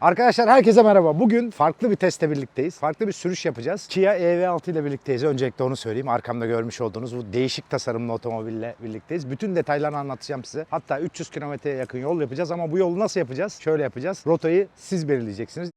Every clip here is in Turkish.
Arkadaşlar herkese merhaba. Bugün farklı bir testte birlikteyiz. Farklı bir sürüş yapacağız. Kia EV6 ile birlikteyiz. Öncelikle onu söyleyeyim. Arkamda görmüş olduğunuz bu değişik tasarımlı otomobille birlikteyiz. Bütün detaylarını anlatacağım size. Hatta 300 kilometreye yakın yol yapacağız ama bu yolu nasıl yapacağız? Şöyle yapacağız. Rotayı siz belirleyeceksiniz.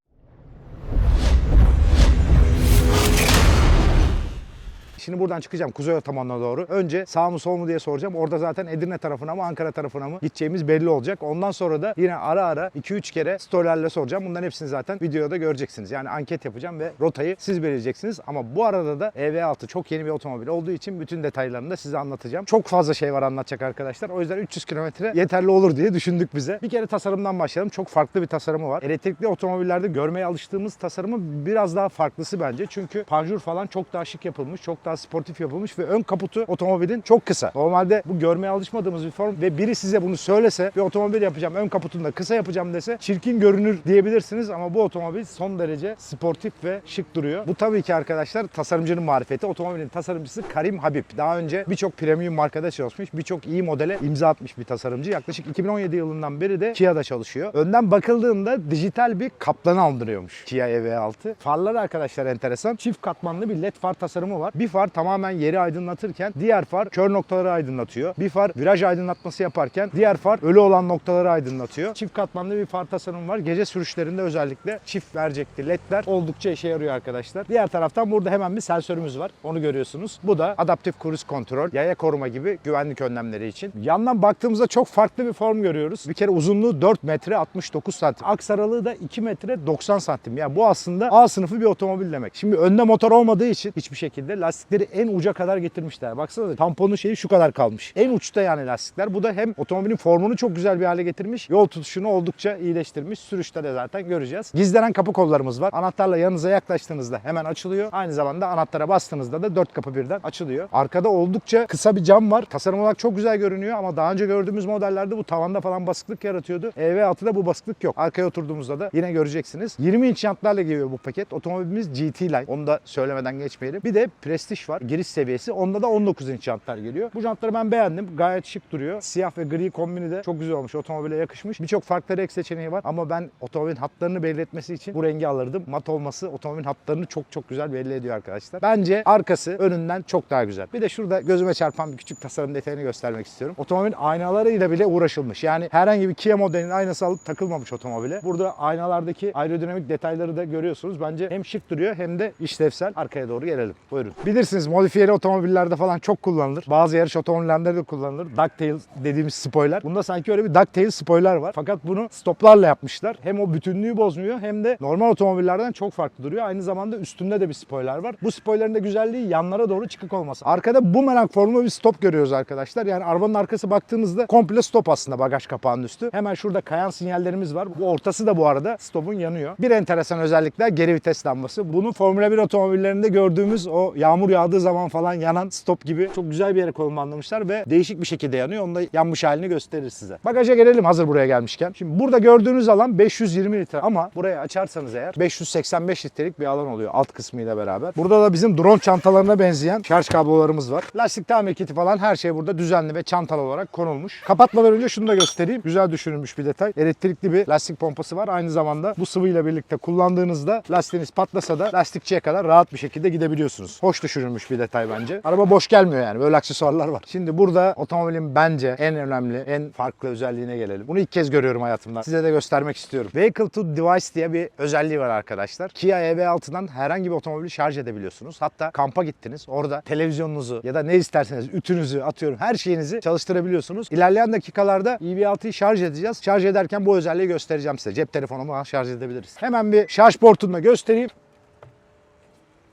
Şimdi buradan çıkacağım Kuzey Otomanı'na doğru. Önce sağ mı sol mu diye soracağım. Orada zaten Edirne tarafına mı Ankara tarafına mı gideceğimiz belli olacak. Ondan sonra da yine ara ara 2-3 kere storylerle soracağım. Bunların hepsini zaten videoda göreceksiniz. Yani anket yapacağım ve rotayı siz belirleyeceksiniz. Ama bu arada da EV6 çok yeni bir otomobil olduğu için bütün detaylarını da size anlatacağım. Çok fazla şey var anlatacak arkadaşlar. O yüzden 300 kilometre yeterli olur diye düşündük bize. Bir kere tasarımdan başlayalım. Çok farklı bir tasarımı var. Elektrikli otomobillerde görmeye alıştığımız tasarımı biraz daha farklısı bence. Çünkü panjur falan çok daha şık yapılmış, çok daha sportif yapılmış ve ön kaputu otomobilin çok kısa. Normalde bu görmeye alışmadığımız bir form ve biri size bunu söylese bir otomobil yapacağım, ön kaputunu da kısa yapacağım dese çirkin görünür diyebilirsiniz ama bu otomobil son derece sportif ve şık duruyor. Bu tabii ki arkadaşlar tasarımcının marifeti. Otomobilin tasarımcısı Karim Habib. Daha önce birçok premium markada çalışmış, birçok iyi modele imza atmış bir tasarımcı. Yaklaşık 2017 yılından beri de Kia'da çalışıyor. Önden bakıldığında dijital bir kaplanı andırıyormuş Kia EV6. Farları arkadaşlar enteresan. Çift katmanlı bir led far tasarımı var. Bir far tamamen yeri aydınlatırken diğer far kör noktaları aydınlatıyor. Bir far viraj aydınlatması yaparken diğer far ölü olan noktaları aydınlatıyor. Çift katmanlı bir far tasarımı var. Gece sürüşlerinde özellikle çift verecekli ledler oldukça işe yarıyor arkadaşlar. Diğer taraftan burada hemen bir sensörümüz var. Onu görüyorsunuz. Bu da adaptif cruise kontrol, yaya koruma gibi güvenlik önlemleri için. Yandan baktığımızda çok farklı bir form görüyoruz. Bir kere uzunluğu 4 metre 69 santim. Aks aralığı da 2 metre 90 santim. Yani bu aslında A sınıfı bir otomobil demek. Şimdi önde motor olmadığı için hiçbir şekilde lastikleri en uca kadar getirmişler. Baksana tamponun şeyi şu kadar kalmış. En uçta yani lastikler. Bu da hem otomobilin formunu çok güzel bir hale getirmiş. Yol tutuşunu oldukça iyileştirmiş. Sürüşte de zaten göreceğiz. Gizlenen kapı kollarımız var. Anahtarla yanınıza yaklaştığınızda hemen açılıyor. Aynı zamanda anahtara bastığınızda da dört kapı birden açılıyor. Arkada oldukça kısa bir cam var. Tasarım olarak çok güzel görünüyor ama daha önce gördüğümüz modellerde bu tavanda falan basıklık yaratıyordu. EV6'da bu basıklık yok. Arkaya oturduğumuzda da yine göreceksiniz. 20 inç jantlarla geliyor bu paket. Otomobilimiz GT Line. Onu da söylemeden geçmeyelim. Bir de Prestige var. Giriş seviyesi. Onda da 19 inç jantlar geliyor. Bu jantları ben beğendim. Gayet şık duruyor. Siyah ve gri kombini de çok güzel olmuş. Otomobile yakışmış. Birçok farklı renk seçeneği var ama ben otomobilin hatlarını belli etmesi için bu rengi alırdım. Mat olması otomobilin hatlarını çok çok güzel belli ediyor arkadaşlar. Bence arkası önünden çok daha güzel. Bir de şurada gözüme çarpan bir küçük tasarım detayını göstermek istiyorum. Otomobilin aynalarıyla bile uğraşılmış. Yani herhangi bir Kia modelinin aynası alıp takılmamış otomobile. Burada aynalardaki aerodinamik detayları da görüyorsunuz. Bence hem şık duruyor hem de işlevsel. Arkaya doğru gelelim. Buyurun. Bilirsiniz modifiyeli otomobillerde falan çok kullanılır. Bazı yarış otomobillerinde de kullanılır. Ducktail dediğimiz spoiler. Bunda sanki öyle bir ducktail spoiler var. Fakat bunu stoplarla yapmışlar. Hem o bütünlüğü bozmuyor hem de normal otomobillerden çok farklı duruyor. Aynı zamanda üstünde de bir spoiler var. Bu spoilerin de güzelliği yanlara doğru çıkık olması. Arkada bumerang formlu bir stop görüyoruz arkadaşlar. Yani arabanın arkası baktığınızda komple stop aslında bagaj kapağının üstü. Hemen şurada kayan sinyallerimiz var. Bu ortası da bu arada stopun yanıyor. Bir enteresan özellikler geri vites lambası. Bunu Formula 1 otomobillerinde gördüğümüz o yağmur yağdığı zaman falan yanan stop gibi çok güzel bir yere konumlandırmışlar ve değişik bir şekilde yanıyor. Onu da yanmış halini gösterir size. Bagaja gelelim hazır buraya gelmişken. Şimdi burada gördüğünüz alan 520 litre ama burayı açarsanız eğer 585 litrelik bir alan oluyor alt kısmıyla beraber. Burada da bizim drone çantalarına benzeyen şarj kablolarımız var. Lastik tamir kiti falan her şey burada düzenli ve çantalı olarak konulmuş. Kapatmadan önce şunu da göstereyim. Güzel düşünülmüş bir detay. Elektrikli bir lastik pompası var. Aynı zamanda bu sıvıyla birlikte kullandığınızda lastiğiniz patlasa da lastikçiye kadar rahat bir şekilde gidebiliyorsunuz. Hoş düşünülmüş bir detay bence. Araba boş gelmiyor yani. Böyle aksesuarlar var. Şimdi burada otomobilin bence en önemli, en farklı özelliğine gelelim. Bunu ilk kez görüyorum hayatımda. Size de göstermek istiyorum. Vehicle to Device diye bir özelliği var arkadaşlar. Kia EV6'dan herhangi bir otomobili şarj edebiliyorsunuz. Hatta kampa gittiniz. Orada televizyonunuzu ya da ne isterseniz ütünüzü atıyorum her şeyinizi çalıştırabiliyorsunuz. İlerleyen dakikalarda EV6'yı şarj edeceğiz. Şarj ederken bu özelliği göstereceğim size. Cep telefonumu şarj edebiliriz. Hemen bir şarj portunu da göstereyim.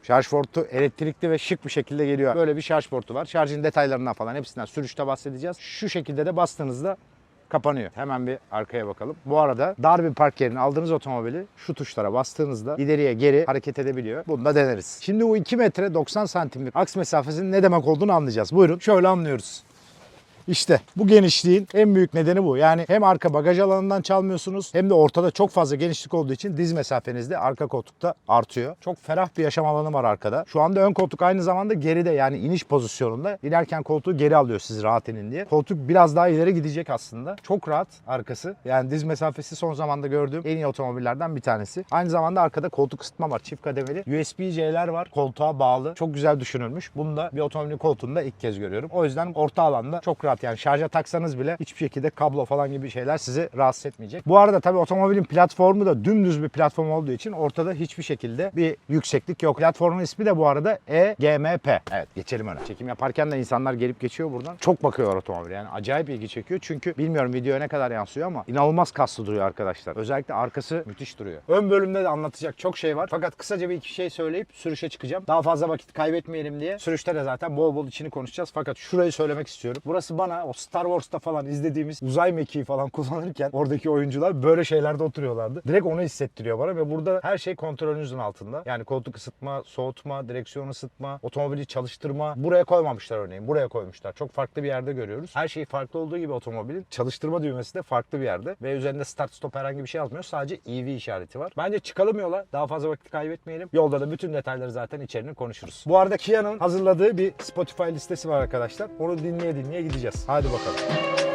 Şarj portu elektrikli ve şık bir şekilde geliyor. Böyle bir şarj portu var. Şarjın detaylarından falan hepsinden sürüşte bahsedeceğiz. Şu şekilde de bastığınızda kapanıyor. Hemen bir arkaya bakalım. Bu arada dar bir park yerine aldığınız otomobili şu tuşlara bastığınızda ileriye geri hareket edebiliyor. Bunu da deneriz. Şimdi bu 2 metre 90 santimlik aks mesafesinin ne demek olduğunu anlayacağız. Buyurun şöyle anlıyoruz. İşte bu genişliğin en büyük nedeni bu. Yani hem arka bagaj alanından çalmıyorsunuz hem de ortada çok fazla genişlik olduğu için diz mesafeniz de arka koltukta artıyor. Çok ferah bir yaşam alanı var arkada. Şu anda ön koltuk aynı zamanda geride yani iniş pozisyonunda. İnerken koltuğu geri alıyor siz rahat inin diye. Koltuk biraz daha ileri gidecek aslında. Çok rahat arkası. Yani diz mesafesi son zamanda gördüğüm en iyi otomobillerden bir tanesi. Aynı zamanda arkada koltuk ısıtma var. Çift kademeli. USB-C'ler var. Koltuğa bağlı. Çok güzel düşünülmüş. Bunu da bir otomobilin koltuğunda ilk kez görüyorum. O yüzden orta alanda çok rahat yani şarja taksanız bile hiçbir şekilde kablo falan gibi şeyler sizi rahatsız etmeyecek. Bu arada tabii otomobilin platformu da dümdüz bir platform olduğu için ortada hiçbir şekilde bir yükseklik yok. Platformun ismi de bu arada EGMP. Evet geçelim öne. Çekim yaparken de insanlar gelip geçiyor buradan. Çok bakıyor otomobil yani acayip ilgi çekiyor. Çünkü bilmiyorum videoya ne kadar yansıyor ama inanılmaz kaslı duruyor arkadaşlar. Özellikle arkası müthiş duruyor. Ön bölümde de anlatacak çok şey var. Fakat kısaca bir iki şey söyleyip sürüşe çıkacağım. Daha fazla vakit kaybetmeyelim diye. Sürüşte de zaten bol bol içini konuşacağız. Fakat şurayı söylemek istiyorum. Burası bana o Star Wars'ta falan izlediğimiz uzay mekiği falan kullanırken oradaki oyuncular böyle şeylerde oturuyorlardı. Direkt onu hissettiriyor bana ve burada her şey kontrolünüzün altında. Yani koltuk ısıtma, soğutma, direksiyon ısıtma, otomobili çalıştırma. Buraya koymamışlar örneğin. Buraya koymuşlar. Çok farklı bir yerde görüyoruz. Her şey farklı olduğu gibi otomobilin çalıştırma düğmesi de farklı bir yerde. Ve üzerinde start stop herhangi bir şey yazmıyor. Sadece EV işareti var. Bence çıkalım yola. Daha fazla vakit kaybetmeyelim. Yolda da bütün detayları zaten içerini konuşuruz. Bu arada Kia'nın hazırladığı bir Spotify listesi var arkadaşlar. Onu dinleye dinleye gideceğiz. Hadi bakalım.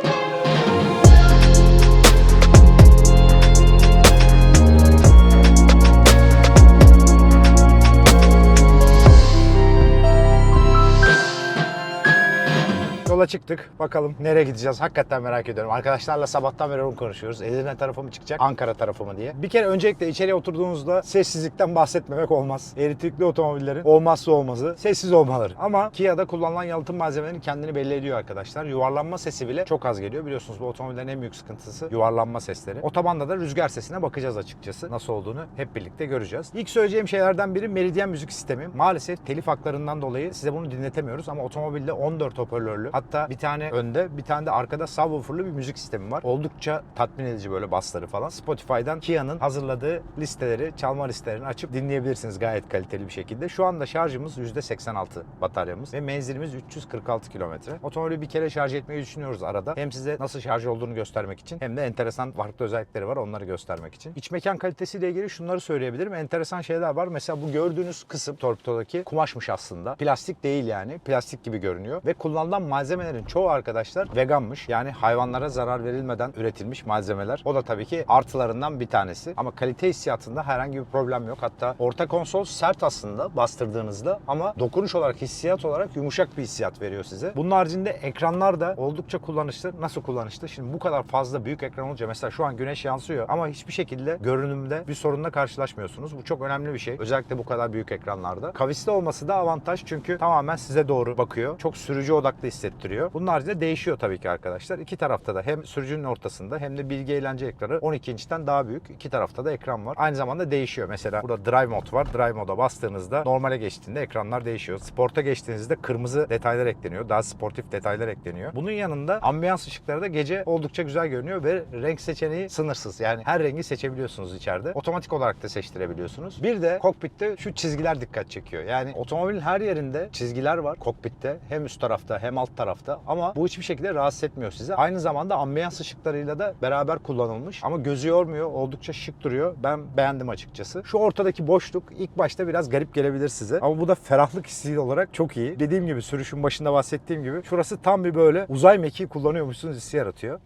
Yola çıktık. Bakalım nereye gideceğiz? Hakikaten merak ediyorum. Arkadaşlarla sabahtan beri onu konuşuyoruz. Edirne tarafı mı çıkacak, Ankara tarafı mı diye. Bir kere öncelikle içeriye oturduğunuzda sessizlikten bahsetmemek olmaz. Elektrikli otomobillerin olmazsa olmazı sessiz olmaları. Ama Kia'da kullanılan yalıtım malzemelerinin kendini belli ediyor arkadaşlar. Yuvarlanma sesi bile çok az geliyor. Biliyorsunuz bu otomobillerin en büyük sıkıntısı yuvarlanma sesleri. Otobanda da rüzgar sesine bakacağız açıkçası. Nasıl olduğunu hep birlikte göreceğiz. İlk söyleyeceğim şeylerden biri Meridian müzik sistemi. Maalesef telif haklarından dolayı size bunu dinletemiyoruz ama otomobilde 14 hoparlörlü hatta bir tane önde bir tane de arkada subwooferlı bir müzik sistemi var. Oldukça tatmin edici böyle basları falan. Spotify'dan Kia'nın hazırladığı listeleri, çalma listelerini açıp dinleyebilirsiniz gayet kaliteli bir şekilde. Şu anda şarjımız %86 bataryamız ve menzilimiz 346 kilometre. Otomobili bir kere şarj etmeyi düşünüyoruz arada. Hem size nasıl şarj olduğunu göstermek için hem de enteresan farklı özellikleri var onları göstermek için. İç mekan kalitesiyle ilgili şunları söyleyebilirim. Enteresan şeyler var. Mesela bu gördüğünüz kısım torpidodaki kumaşmış aslında. Plastik değil yani. Plastik gibi görünüyor. Ve kullanılan malzemelerin çoğu arkadaşlar veganmış. Yani hayvanlara zarar verilmeden üretilmiş malzemeler. O da tabii ki artılarından bir tanesi. Ama kalite hissiyatında herhangi bir problem yok. Hatta orta konsol sert aslında bastırdığınızda ama dokunuş olarak hissiyat olarak yumuşak bir hissiyat veriyor size. Bunun haricinde ekranlar da oldukça kullanışlı. Nasıl kullanışlı? Şimdi bu kadar fazla büyük ekran olunca mesela şu an güneş yansıyor ama hiçbir şekilde görünümde bir sorunla karşılaşmıyorsunuz. Bu çok önemli bir şey. Özellikle bu kadar büyük ekranlarda. Kavisli olması da avantaj çünkü tamamen size doğru bakıyor. Çok sürücü odaklı hissettiriyor. Bunun haricinde değişiyor tabii ki arkadaşlar. İki tarafta da hem sürücünün ortasında hem de bilgi eğlence ekranı 12 inçten daha büyük. İki tarafta da ekran var. Aynı zamanda değişiyor. Mesela burada Drive Mode var. Drive Mode'a bastığınızda normale geçtiğinde ekranlar değişiyor. Sporta geçtiğinizde kırmızı detaylar ekleniyor. Daha sportif detaylar ekleniyor. Bunun yanında ambiyans ışıkları da gece oldukça güzel görünüyor ve renk seçeneği sınırsız. Yani her rengi seçebiliyorsunuz içeride. Otomatik olarak da seçtirebiliyorsunuz. Bir de kokpitte şu çizgiler dikkat çekiyor. Yani otomobilin her yerinde çizgiler var kokpitte. Hem üst tarafta hem alt tarafta ama bu hiçbir şekilde rahatsız etmiyor sizi. Aynı zamanda ambiyans ışıklarıyla da beraber kullanılmış ama gözü yormuyor. Oldukça şık duruyor. Ben beğendim açıkçası. Şu ortadaki boşluk ilk başta biraz garip gelebilir size. Ama bu da ferahlık hissi olarak çok iyi. Dediğim gibi sürüşün başında bahsettiğim gibi şurası tam bir böyle uzay mekiği kullanıyormuşsunuz hissi yaratıyor.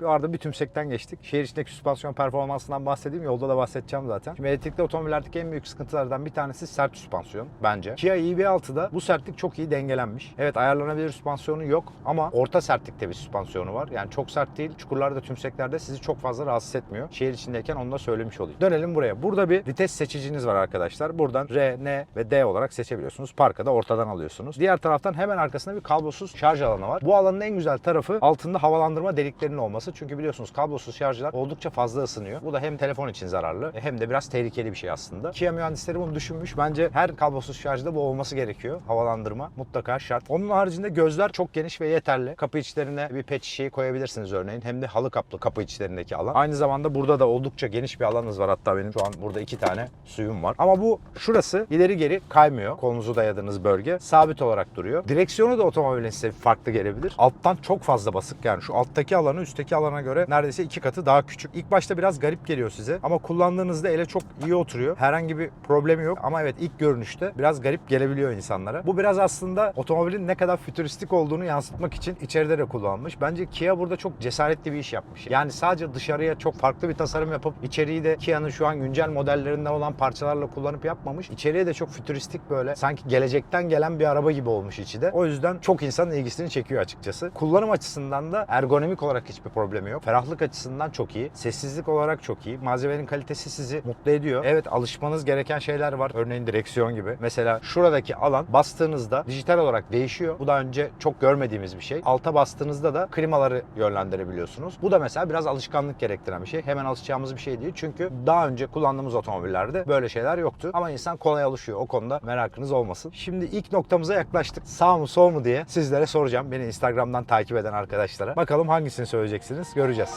Bir arada bir tümsekten geçtik. Şehir içindeki süspansiyon performansından bahsedeyim. Yolda da bahsedeceğim zaten. Şimdi elektrikli otomobillerdeki en büyük sıkıntılardan bir tanesi sert süspansiyon bence. Kia EV6'da bu sertlik çok iyi dengelenmiş. Evet ayarlanabilir süspansiyonu yok ama orta sertlikte bir süspansiyonu var. Yani çok sert değil. Çukurlarda, tümseklerde sizi çok fazla rahatsız etmiyor. Şehir içindeyken onu da söylemiş olayım. Dönelim buraya. Burada bir vites seçiciniz var arkadaşlar. Buradan R, N ve D olarak seçebiliyorsunuz. Parkı da ortadan alıyorsunuz. Diğer taraftan hemen arkasında bir kablosuz şarj alanı var. Bu alanın en güzel tarafı altında havalandırma deliklerinin olması. Olması. Çünkü biliyorsunuz kablosuz şarjlar oldukça fazla ısınıyor. Bu da hem telefon için zararlı hem de biraz tehlikeli bir şey aslında. Kia mühendisleri bunu düşünmüş. Bence her kablosuz şarjda bu olması gerekiyor. Havalandırma mutlaka şart. Onun haricinde gözler çok geniş ve yeterli. Kapı içlerine bir pet şişeyi koyabilirsiniz örneğin. Hem de halı kaplı kapı içlerindeki alan. Aynı zamanda burada da oldukça geniş bir alanınız var. Hatta benim şu an burada iki tane suyum var. Ama bu şurası ileri geri kaymıyor. Kolunuzu dayadığınız bölge sabit olarak duruyor. Direksiyonu da otomobilin size farklı gelebilir. Alttan çok fazla basık yani şu alttaki alanı üstteki alana göre neredeyse iki katı daha küçük. İlk başta biraz garip geliyor size ama kullandığınızda ele çok iyi oturuyor. Herhangi bir problemi yok ama evet ilk görünüşte biraz garip gelebiliyor insanlara. Bu biraz aslında otomobilin ne kadar fütüristik olduğunu yansıtmak için içeride de kullanılmış. Bence Kia burada çok cesaretli bir iş yapmış. Yani sadece dışarıya çok farklı bir tasarım yapıp içeriği de Kia'nın şu an güncel modellerinden olan parçalarla kullanıp yapmamış. İçeriye de çok fütüristik böyle sanki gelecekten gelen bir araba gibi olmuş içi de. O yüzden çok insanın ilgisini çekiyor açıkçası. Kullanım açısından da ergonomik olarak hiçbir problemi yok. Ferahlık açısından çok iyi. Sessizlik olarak çok iyi. Malzemenin kalitesi sizi mutlu ediyor. Evet alışmanız gereken şeyler var. Örneğin direksiyon gibi. Mesela şuradaki alan bastığınızda dijital olarak değişiyor. Bu daha önce çok görmediğimiz bir şey. Alta bastığınızda da klimaları yönlendirebiliyorsunuz. Bu da mesela biraz alışkanlık gerektiren bir şey. Hemen alışacağımız bir şey değil. Çünkü daha önce kullandığımız otomobillerde böyle şeyler yoktu. Ama insan kolay alışıyor. O konuda merakınız olmasın. Şimdi ilk noktamıza yaklaştık. Sağ mı sol mu diye sizlere soracağım. Beni Instagram'dan takip eden arkadaşlara. Bakalım hangisini söyleyeceksiniz. Göreceğiz.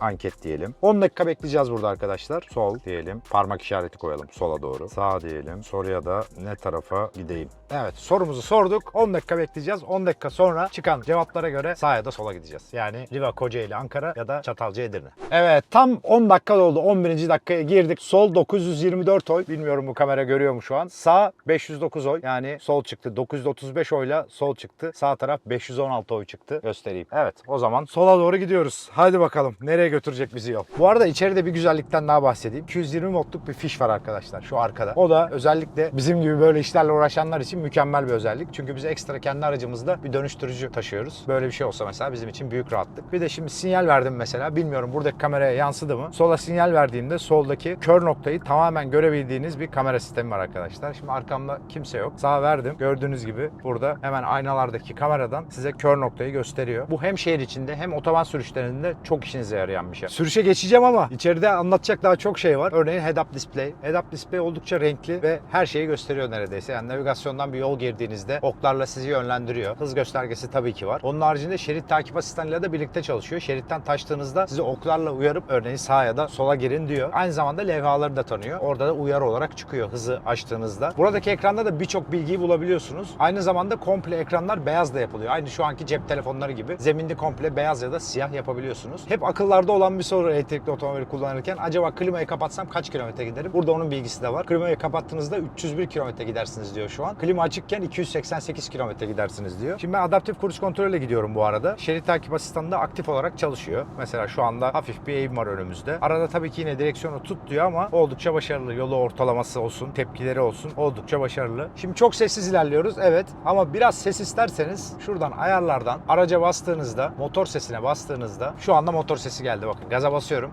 Anket diyelim. 10 dakika bekleyeceğiz burada arkadaşlar. Sol diyelim. Parmak işareti koyalım sola doğru. Sağ diyelim. Soruya da ne tarafa gideyim. Evet sorumuzu sorduk. 10 dakika bekleyeceğiz. 10 dakika sonra çıkan cevaplara göre sağa ya da sola gideceğiz. Yani Riva Kocaeli Ankara ya da Çatalca Edirne. Evet tam 10 dakika oldu. 11. dakikaya girdik. Sol 924 oy. Bilmiyorum bu kamera görüyor mu şu an. Sağ 509 oy. Yani sol çıktı. 935 oyla sol çıktı. Sağ taraf 516 oy çıktı. Göstereyim. Evet o zaman sola doğru gidiyoruz. Hadi bakalım. Nereye götürecek bizi yol? Bu arada içeride bir güzellikten daha bahsedeyim. 220 wattlık bir fiş var arkadaşlar şu arkada. O da özellikle bizim gibi böyle işlerle uğraşanlar için mükemmel bir özellik. Çünkü biz ekstra kendi aracımızda bir dönüştürücü taşıyoruz. Böyle bir şey olsa mesela bizim için büyük rahatlık. Bir de şimdi sinyal verdim mesela. Bilmiyorum buradaki kameraya yansıdı mı? Sola sinyal verdiğimde soldaki kör noktayı tamamen görebildiğiniz bir kamera sistemi var arkadaşlar. Şimdi arkamda kimse yok. Sağa verdim. Gördüğünüz gibi burada hemen aynalardaki kameradan size kör noktayı gösteriyor. Bu hem şehir içinde hem otoban sürüşlerinde çok işinize yarayan bir şey. Sürüşe geçeceğim ama içeride anlatacak daha çok şey var. Örneğin head-up display. Head-up display oldukça renkli ve her şeyi gösteriyor neredeyse. Yani navigasyondan bir yol girdiğinizde oklarla sizi yönlendiriyor. Hız göstergesi tabii ki var. Onun haricinde şerit takip asistanıyla da birlikte çalışıyor. Şeritten taştığınızda sizi oklarla uyarıp örneğin sağa ya da sola girin diyor. Aynı zamanda levhaları da tanıyor. Orada da uyarı olarak çıkıyor hızı açtığınızda. Buradaki ekranda da birçok bilgiyi bulabiliyorsunuz. Aynı zamanda komple ekranlar beyaz da yapılıyor. Aynı şu anki cep telefonları gibi. Zeminde komple beyaz ya da siyah yapabiliyorsunuz. Hep akıllarda olan bir soru elektrikli otomobil kullanırken acaba klimayı kapatsam kaç kilometre giderim? Burada onun bilgisi de var. Klimayı kapattığınızda 301 kilometre gidersiniz diyor şu an. Klima açıkken 288 kilometre gidersiniz diyor. Şimdi ben adaptif cruise kontrolle gidiyorum bu arada. Şerit takip asistanı da aktif olarak çalışıyor. Mesela şu anda hafif bir eğim var önümüzde. Arada tabii ki yine direksiyonu tut diyor ama oldukça başarılı. Yolu ortalaması olsun, tepkileri olsun oldukça başarılı. Şimdi çok sessiz ilerliyoruz evet ama biraz ses isterseniz şuradan ayarlardan araca bastığınızda, motor sesine bastığınızda şu anda motor sesi geldi bakın. Gaza basıyorum.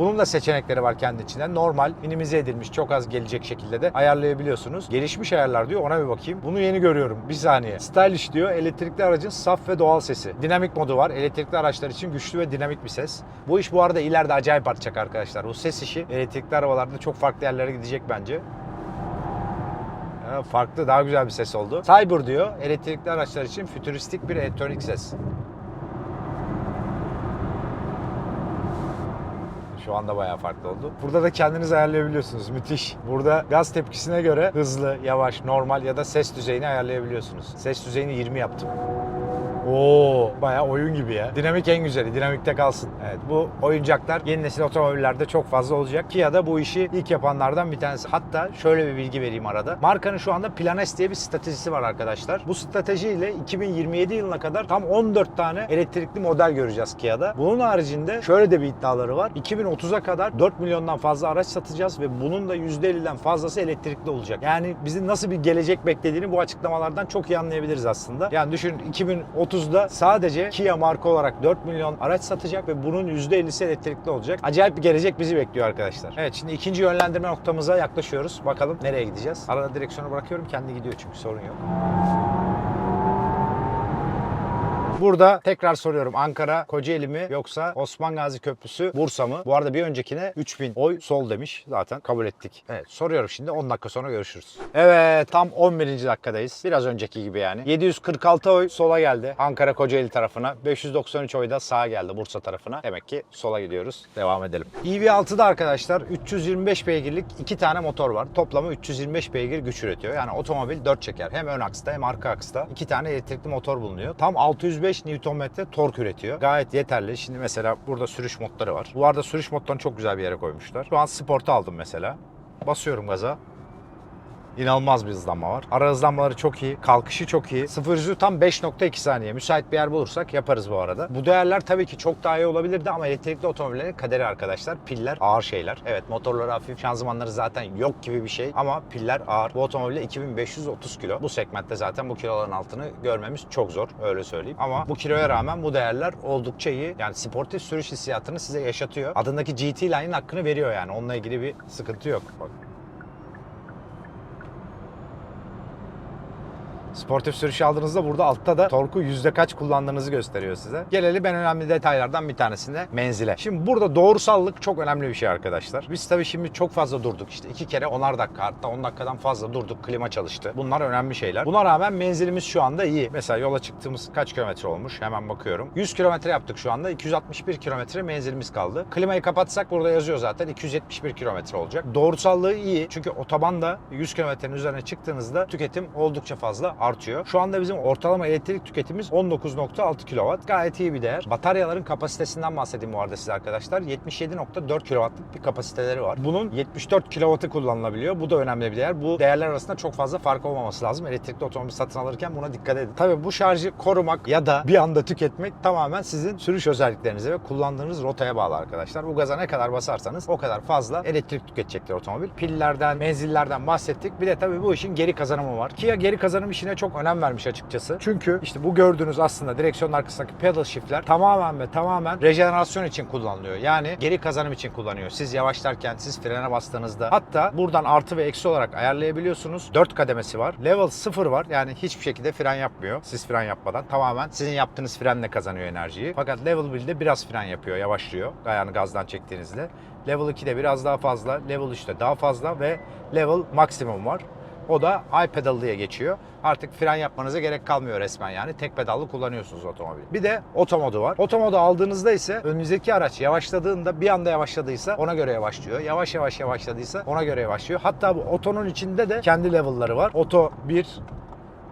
Bunun da seçenekleri var kendi içinde. Normal, minimize edilmiş, çok az gelecek şekilde de ayarlayabiliyorsunuz. Gelişmiş ayarlar diyor, ona bir bakayım. Bunu yeni görüyorum. Bir saniye. Stylish diyor, elektrikli aracın saf ve doğal sesi. Dinamik modu var. Elektrikli araçlar için güçlü ve dinamik bir ses. Bu iş bu arada ileride acayip artacak arkadaşlar. Bu ses işi elektrikli arabalarda çok farklı yerlere gidecek bence. Farklı, daha güzel bir ses oldu. Cyber diyor, elektrikli araçlar için fütüristik bir elektronik ses. Şu anda bayağı farklı oldu. Burada da kendiniz ayarlayabiliyorsunuz. Müthiş. Burada gaz tepkisine göre hızlı, yavaş, normal ya da ses düzeyini ayarlayabiliyorsunuz. Ses düzeyini 20 yaptım. Oo, bayağı oyun gibi ya. Dinamik en güzeli. Dinamikte kalsın. Evet bu oyuncaklar yeni nesil otomobillerde çok fazla olacak. Kia da bu işi ilk yapanlardan bir tanesi. Hatta şöyle bir bilgi vereyim arada. Markanın şu anda Planes diye bir stratejisi var arkadaşlar. Bu stratejiyle 2027 yılına kadar tam 14 tane elektrikli model göreceğiz Kia'da. Bunun haricinde şöyle de bir iddiaları var. 2030'a kadar 4 milyondan fazla araç satacağız ve bunun da %50'den fazlası elektrikli olacak. Yani bizim nasıl bir gelecek beklediğini bu açıklamalardan çok iyi anlayabiliriz aslında. Yani düşün 2030 2030'da sadece Kia marka olarak 4 milyon araç satacak ve bunun %50'si elektrikli olacak. Acayip bir gelecek bizi bekliyor arkadaşlar. Evet şimdi ikinci yönlendirme noktamıza yaklaşıyoruz. Bakalım nereye gideceğiz? Arada direksiyonu bırakıyorum kendi gidiyor çünkü sorun yok. Burada tekrar soruyorum Ankara Kocaeli mi yoksa Osman Gazi Köprüsü Bursa mı? Bu arada bir öncekine 3000 oy sol demiş zaten kabul ettik. Evet soruyorum şimdi 10 dakika sonra görüşürüz. Evet tam 11. dakikadayız. Biraz önceki gibi yani. 746 oy sola geldi Ankara Kocaeli tarafına. 593 oy da sağa geldi Bursa tarafına. Demek ki sola gidiyoruz. Devam edelim. EV6'da arkadaşlar 325 beygirlik iki tane motor var. Toplamı 325 beygir güç üretiyor. Yani otomobil 4 çeker. Hem ön aksta hem arka aksta. iki tane elektrikli motor bulunuyor. Tam 605 Nm tork üretiyor. Gayet yeterli. Şimdi mesela burada sürüş modları var. Bu arada sürüş modlarını çok güzel bir yere koymuşlar. Şu an sporta aldım mesela. Basıyorum gaza. İnanılmaz bir hızlanma var. Ara hızlanmaları çok iyi. Kalkışı çok iyi. 0 yüzü tam 5.2 saniye. Müsait bir yer bulursak yaparız bu arada. Bu değerler tabii ki çok daha iyi olabilirdi ama elektrikli otomobillerin kaderi arkadaşlar. Piller ağır şeyler. Evet motorları hafif, şanzımanları zaten yok gibi bir şey ama piller ağır. Bu otomobille 2530 kilo. Bu segmentte zaten bu kiloların altını görmemiz çok zor öyle söyleyeyim. Ama bu kiloya rağmen bu değerler oldukça iyi. Yani sportif sürüş hissiyatını size yaşatıyor. Adındaki GT Line'in hakkını veriyor yani. Onunla ilgili bir sıkıntı yok. Bak. Sportif sürüş aldığınızda burada altta da torku yüzde kaç kullandığınızı gösteriyor size. Gelelim en önemli detaylardan bir tanesine menzile. Şimdi burada doğrusallık çok önemli bir şey arkadaşlar. Biz tabii şimdi çok fazla durduk işte iki kere 10'ar dakika hatta 10 dakikadan fazla durduk klima çalıştı. Bunlar önemli şeyler. Buna rağmen menzilimiz şu anda iyi. Mesela yola çıktığımız kaç kilometre olmuş hemen bakıyorum. 100 kilometre yaptık şu anda 261 kilometre menzilimiz kaldı. Klimayı kapatsak burada yazıyor zaten 271 kilometre olacak. Doğrusallığı iyi çünkü otobanda 100 kilometrenin üzerine çıktığınızda tüketim oldukça fazla artıyor. Şu anda bizim ortalama elektrik tüketimimiz 19.6 kW. Gayet iyi bir değer. Bataryaların kapasitesinden bahsedeyim bu arada size arkadaşlar. 77.4 kW'lık bir kapasiteleri var. Bunun 74 kW'ı kullanılabiliyor. Bu da önemli bir değer. Bu değerler arasında çok fazla fark olmaması lazım. Elektrikli otomobil satın alırken buna dikkat edin. Tabii bu şarjı korumak ya da bir anda tüketmek tamamen sizin sürüş özelliklerinize ve kullandığınız rotaya bağlı arkadaşlar. Bu gaza ne kadar basarsanız o kadar fazla elektrik tüketecektir otomobil. Pillerden, menzillerden bahsettik. Bir de tabii bu işin geri kazanımı var. Kia geri kazanım işine çok önem vermiş açıkçası. Çünkü işte bu gördüğünüz aslında direksiyonun arkasındaki pedal shift'ler tamamen ve tamamen rejenerasyon için kullanılıyor. Yani geri kazanım için kullanıyor. Siz yavaşlarken, siz frene bastığınızda hatta buradan artı ve eksi olarak ayarlayabiliyorsunuz. 4 kademesi var. Level 0 var. Yani hiçbir şekilde fren yapmıyor. Siz fren yapmadan tamamen sizin yaptığınız frenle kazanıyor enerjiyi. Fakat level 1'de biraz fren yapıyor, yavaşlıyor. Ayağını gazdan çektiğinizde. Level 2'de biraz daha fazla, level 3'te daha fazla ve level maksimum var. O da iPedal diye geçiyor. Artık fren yapmanıza gerek kalmıyor resmen yani. Tek pedallı kullanıyorsunuz otomobili. Bir de otomodu var. Otomodu aldığınızda ise önünüzdeki araç yavaşladığında bir anda yavaşladıysa ona göre yavaşlıyor. Yavaş yavaş yavaşladıysa ona göre yavaşlıyor. Hatta bu otonun içinde de kendi level'ları var. Oto 1,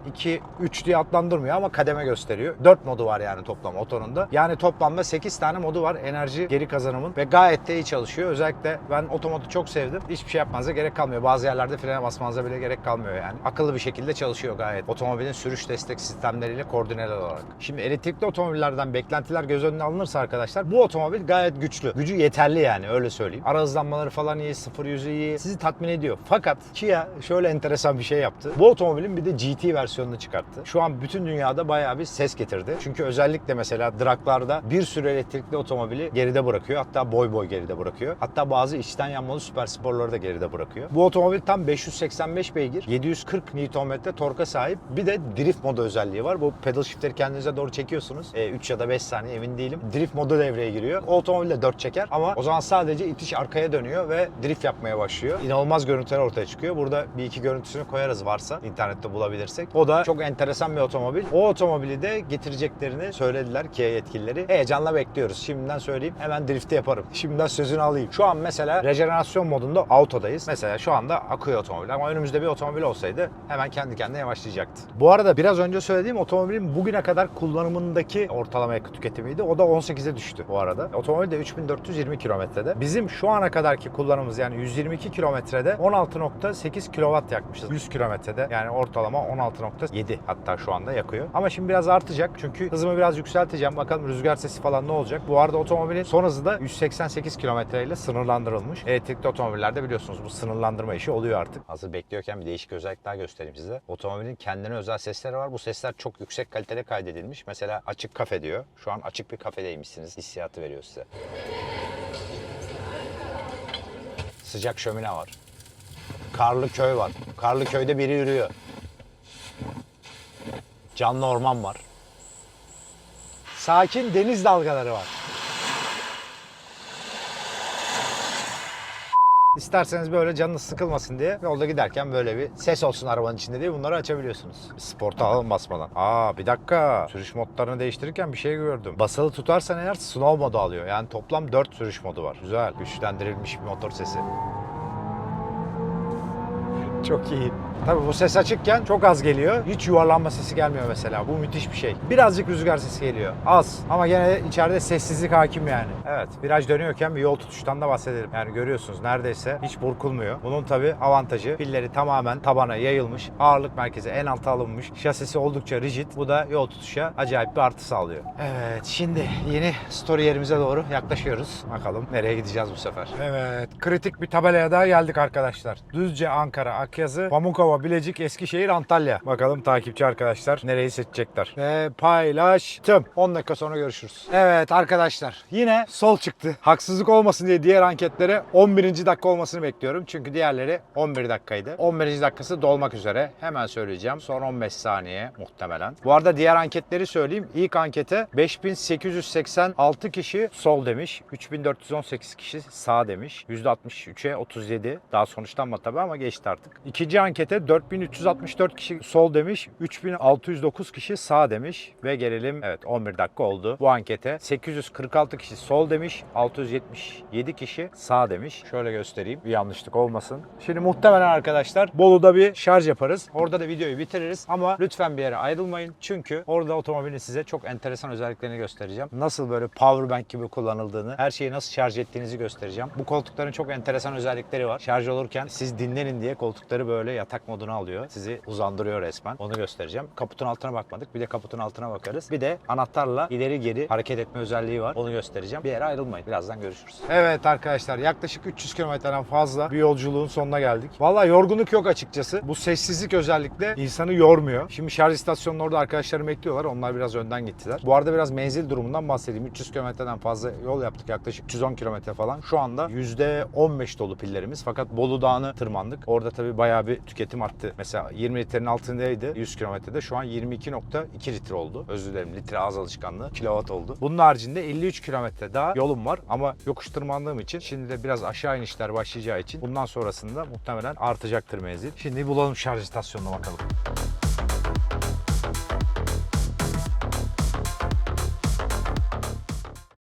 2, 3 diye adlandırmıyor ama kademe gösteriyor. 4 modu var yani toplam otonunda. Yani toplamda 8 tane modu var enerji geri kazanımın ve gayet de iyi çalışıyor. Özellikle ben otomodu çok sevdim. Hiçbir şey yapmanıza gerek kalmıyor. Bazı yerlerde frene basmanıza bile gerek kalmıyor yani. Akıllı bir şekilde çalışıyor gayet. Otomobilin sürüş destek sistemleriyle koordineli olarak. Şimdi elektrikli otomobillerden beklentiler göz önüne alınırsa arkadaşlar bu otomobil gayet güçlü. Gücü yeterli yani öyle söyleyeyim. Ara hızlanmaları falan iyi, sıfır yüzü iyi. Sizi tatmin ediyor. Fakat Kia şöyle enteresan bir şey yaptı. Bu otomobilin bir de GT versiyonunu çıkarttı. Şu an bütün dünyada bayağı bir ses getirdi. Çünkü özellikle mesela draklarda bir sürü elektrikli otomobili geride bırakıyor. Hatta boy boy geride bırakıyor. Hatta bazı içten yanmalı süper sporları da geride bırakıyor. Bu otomobil tam 585 beygir, 740 Nm torka sahip. Bir de drift modu özelliği var. Bu pedal shiftleri kendinize doğru çekiyorsunuz. E, 3 ya da 5 saniye emin değilim. Drift modu devreye giriyor. O otomobil de 4 çeker ama o zaman sadece itiş arkaya dönüyor ve drift yapmaya başlıyor. İnanılmaz görüntüler ortaya çıkıyor. Burada bir iki görüntüsünü koyarız varsa internette bulabilirsek. Da çok enteresan bir otomobil. O otomobili de getireceklerini söylediler Kia yetkilileri. Heyecanla bekliyoruz. Şimdiden söyleyeyim hemen drifti yaparım. Şimdiden sözünü alayım. Şu an mesela rejenerasyon modunda autodayız. Mesela şu anda akıyor otomobil ama önümüzde bir otomobil olsaydı hemen kendi kendine yavaşlayacaktı. Bu arada biraz önce söylediğim otomobilin bugüne kadar kullanımındaki ortalama yakıt tüketimiydi. O da 18'e düştü bu arada. Otomobil de 3420 kilometrede. Bizim şu ana kadarki kullanımımız yani 122 kilometrede 16.8 kW yakmışız. 100 kilometrede yani ortalama 16.8 1.7 hatta şu anda yakıyor. Ama şimdi biraz artacak çünkü hızımı biraz yükselteceğim. Bakalım rüzgar sesi falan ne olacak. Bu arada otomobilin son hızı da 188 km ile sınırlandırılmış. Elektrikli otomobillerde biliyorsunuz bu sınırlandırma işi oluyor artık. Hazır bekliyorken bir değişik özellik daha göstereyim size. Otomobilin kendine özel sesleri var. Bu sesler çok yüksek kalitede kaydedilmiş. Mesela açık kafe diyor. Şu an açık bir kafedeymişsiniz. Hissiyatı veriyor size. Sıcak şömine var. Karlı köy var. Karlı köyde biri yürüyor. Canlı orman var. Sakin deniz dalgaları var. İsterseniz böyle canınız sıkılmasın diye yolda giderken böyle bir ses olsun arabanın içinde diye bunları açabiliyorsunuz. Sporta alın basmadan. Aa bir dakika. Sürüş modlarını değiştirirken bir şey gördüm. Basılı tutarsan eğer slow modu alıyor. Yani toplam 4 sürüş modu var. Güzel. Güçlendirilmiş bir motor sesi. Çok iyi. Tabii bu ses açıkken çok az geliyor. Hiç yuvarlanma sesi gelmiyor mesela. Bu müthiş bir şey. Birazcık rüzgar sesi geliyor. Az. Ama gene içeride sessizlik hakim yani. Evet. Viraj dönüyorken bir yol tutuştan da bahsedelim. Yani görüyorsunuz neredeyse hiç burkulmuyor. Bunun tabii avantajı pilleri tamamen tabana yayılmış. Ağırlık merkezi en alta alınmış. Şasisi oldukça rigid. Bu da yol tutuşa acayip bir artı sağlıyor. Evet. Şimdi yeni story yerimize doğru yaklaşıyoruz. Bakalım nereye gideceğiz bu sefer. Evet. Kritik bir tabelaya daha geldik arkadaşlar. Düzce, Ankara, Akyazı, Pamukova, Bilecik, Eskişehir, Antalya. Bakalım takipçi arkadaşlar nereyi seçecekler. Ve paylaştım. 10 dakika sonra görüşürüz. Evet arkadaşlar yine sol çıktı. Haksızlık olmasın diye diğer anketlere 11. dakika olmasını bekliyorum. Çünkü diğerleri 11 dakikaydı. 11. dakikası dolmak üzere. Hemen söyleyeceğim. Son 15 saniye muhtemelen. Bu arada diğer anketleri söyleyeyim. İlk ankete 5886 kişi sol demiş. 3418 kişi sağ demiş. %63'e 37. Daha sonuçlanmadı tabii ama geçti artık. İkinci ankete 4364 kişi sol demiş. 3609 kişi sağ demiş. Ve gelelim evet 11 dakika oldu. Bu ankete 846 kişi sol demiş. 677 kişi sağ demiş. Şöyle göstereyim bir yanlışlık olmasın. Şimdi muhtemelen arkadaşlar Bolu'da bir şarj yaparız. Orada da videoyu bitiririz. Ama lütfen bir yere ayrılmayın. Çünkü orada otomobilin size çok enteresan özelliklerini göstereceğim. Nasıl böyle power bank gibi kullanıldığını, her şeyi nasıl şarj ettiğinizi göstereceğim. Bu koltukların çok enteresan özellikleri var. Şarj olurken siz dinlenin diye koltukları böyle yatak moduna alıyor. Sizi uzandırıyor resmen. Onu göstereceğim. Kaputun altına bakmadık. Bir de kaputun altına bakarız. Bir de anahtarla ileri geri hareket etme özelliği var. Onu göstereceğim. Bir yere ayrılmayın. Birazdan görüşürüz. Evet arkadaşlar yaklaşık 300 kilometreden fazla bir yolculuğun sonuna geldik. Valla yorgunluk yok açıkçası. Bu sessizlik özellikle insanı yormuyor. Şimdi şarj istasyonunun orada arkadaşlarım bekliyorlar. Onlar biraz önden gittiler. Bu arada biraz menzil durumundan bahsedeyim. 300 kilometreden fazla yol yaptık. Yaklaşık 310 kilometre falan. Şu anda %15 dolu pillerimiz. Fakat Bolu Dağı'nı tırmandık. Orada tabii bayağı bir tüketim arttı. Mesela 20 litrenin altındaydı 100 kilometrede. Şu an 22.2 litre oldu. Özür dilerim litre ağız alışkanlığı. Kilowatt oldu. Bunun haricinde 53 kilometre daha yolum var. Ama yokuş tırmandığım için şimdi de biraz aşağı inişler başlayacağı için bundan sonrasında muhtemelen artacaktır menzil. Şimdi bulalım şarj istasyonuna bakalım.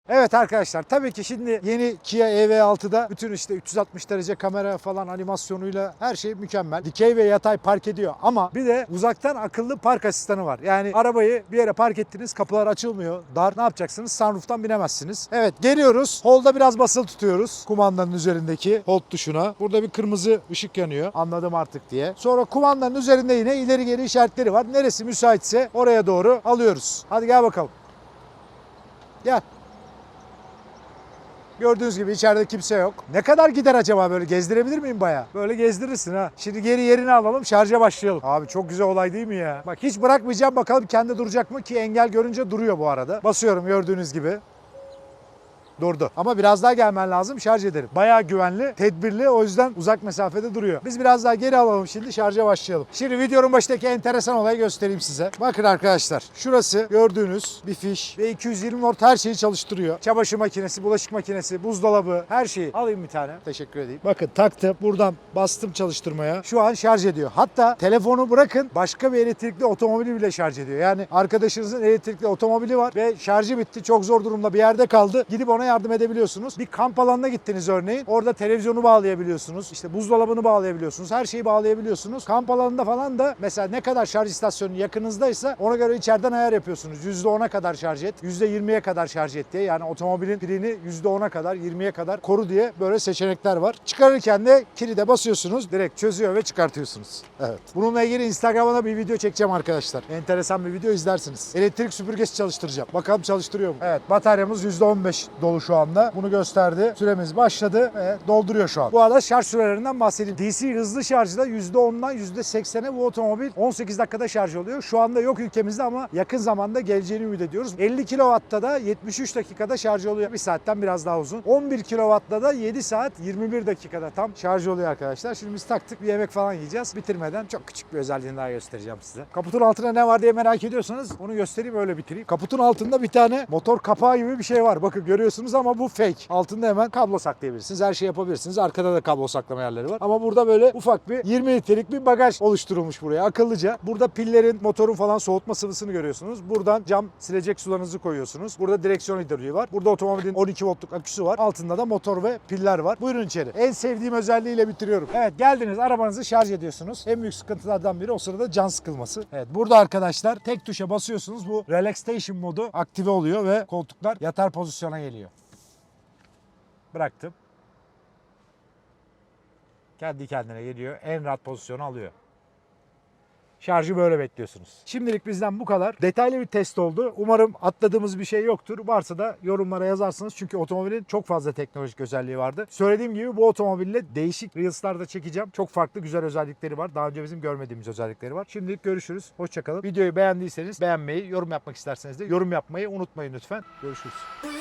Evet arkadaşlar tabii ki şimdi yeni Kia EV6'da bütün işte 360 derece kamera falan animasyonuyla her şey mükemmel. Dikey ve yatay park ediyor ama bir de uzaktan akıllı park asistanı var. Yani arabayı bir yere park ettiniz kapılar açılmıyor. Dar ne yapacaksınız? Sunroof'tan binemezsiniz. Evet geliyoruz. Hold'a biraz basılı tutuyoruz. Kumandanın üzerindeki hold tuşuna. Burada bir kırmızı ışık yanıyor. Anladım artık diye. Sonra kumandanın üzerinde yine ileri geri işaretleri var. Neresi müsaitse oraya doğru alıyoruz. Hadi gel bakalım. Gel. Gördüğünüz gibi içeride kimse yok. Ne kadar gider acaba böyle gezdirebilir miyim bayağı? Böyle gezdirirsin ha. Şimdi geri yerini alalım şarja başlayalım. Abi çok güzel olay değil mi ya? Bak hiç bırakmayacağım bakalım kendi duracak mı ki engel görünce duruyor bu arada. Basıyorum gördüğünüz gibi. Durdu. Ama biraz daha gelmen lazım şarj ederim. Bayağı güvenli, tedbirli o yüzden uzak mesafede duruyor. Biz biraz daha geri alalım şimdi şarja başlayalım. Şimdi videonun başındaki enteresan olayı göstereyim size. Bakın arkadaşlar şurası gördüğünüz bir fiş ve 220 volt her şeyi çalıştırıyor. Çamaşır makinesi, bulaşık makinesi, buzdolabı her şeyi. Alayım bir tane. Teşekkür edeyim. Bakın taktım. Buradan bastım çalıştırmaya. Şu an şarj ediyor. Hatta telefonu bırakın başka bir elektrikli otomobili bile şarj ediyor. Yani arkadaşınızın elektrikli otomobili var ve şarjı bitti. Çok zor durumda bir yerde kaldı. Gidip ona yardım edebiliyorsunuz. Bir kamp alanına gittiniz örneğin. Orada televizyonu bağlayabiliyorsunuz. İşte buzdolabını bağlayabiliyorsunuz. Her şeyi bağlayabiliyorsunuz. Kamp alanında falan da mesela ne kadar şarj istasyonu yakınızdaysa ona göre içeriden ayar yapıyorsunuz. %10'a kadar şarj et, %20'ye kadar şarj et diye. Yani otomobilin pilini %10'a kadar, 20'ye kadar koru diye böyle seçenekler var. Çıkarırken de kilide basıyorsunuz. Direkt çözüyor ve çıkartıyorsunuz. Evet. Bununla ilgili Instagram'a bir video çekeceğim arkadaşlar. Enteresan bir video izlersiniz. Elektrik süpürgesi çalıştıracağım. Bakalım çalıştırıyor mu? Evet. Bataryamız %15 dolu şu anda. Bunu gösterdi. Süremiz başladı ve dolduruyor şu an. Bu arada şarj sürelerinden bahsedeyim. DC hızlı şarjda %10'dan %80'e bu otomobil 18 dakikada şarj oluyor. Şu anda yok ülkemizde ama yakın zamanda geleceğini ümit ediyoruz. 50 kW'da da 73 dakikada şarj oluyor. Bir saatten biraz daha uzun. 11 kW'da da 7 saat 21 dakikada tam şarj oluyor arkadaşlar. Şimdi biz taktık bir yemek falan yiyeceğiz. Bitirmeden çok küçük bir özelliğini daha göstereceğim size. Kaputun altına ne var diye merak ediyorsanız onu göstereyim öyle bitireyim. Kaputun altında bir tane motor kapağı gibi bir şey var. Bakın görüyorsunuz ama bu fake. Altında hemen kablo saklayabilirsiniz. Her şey yapabilirsiniz. Arkada da kablo saklama yerleri var. Ama burada böyle ufak bir 20 litrelik bir bagaj oluşturulmuş buraya akıllıca. Burada pillerin, motorun falan soğutma sıvısını görüyorsunuz. Buradan cam silecek sularınızı koyuyorsunuz. Burada direksiyon hidroliği var. Burada otomobilin 12 voltluk aküsü var. Altında da motor ve piller var. Buyurun içeri. En sevdiğim özelliğiyle bitiriyorum. Evet geldiniz arabanızı şarj ediyorsunuz. En büyük sıkıntılardan biri o sırada can sıkılması. Evet burada arkadaşlar tek tuşa basıyorsunuz. Bu relaxation modu aktive oluyor ve koltuklar yatar pozisyona geliyor. Bıraktım. Kendi kendine geliyor. En rahat pozisyonu alıyor. Şarjı böyle bekliyorsunuz. Şimdilik bizden bu kadar. Detaylı bir test oldu. Umarım atladığımız bir şey yoktur. Varsa da yorumlara yazarsınız. Çünkü otomobilin çok fazla teknolojik özelliği vardı. Söylediğim gibi bu otomobille değişik Reels'lar da çekeceğim. Çok farklı güzel özellikleri var. Daha önce bizim görmediğimiz özellikleri var. Şimdilik görüşürüz. Hoşçakalın. Videoyu beğendiyseniz beğenmeyi, yorum yapmak isterseniz de yorum yapmayı unutmayın lütfen. Görüşürüz.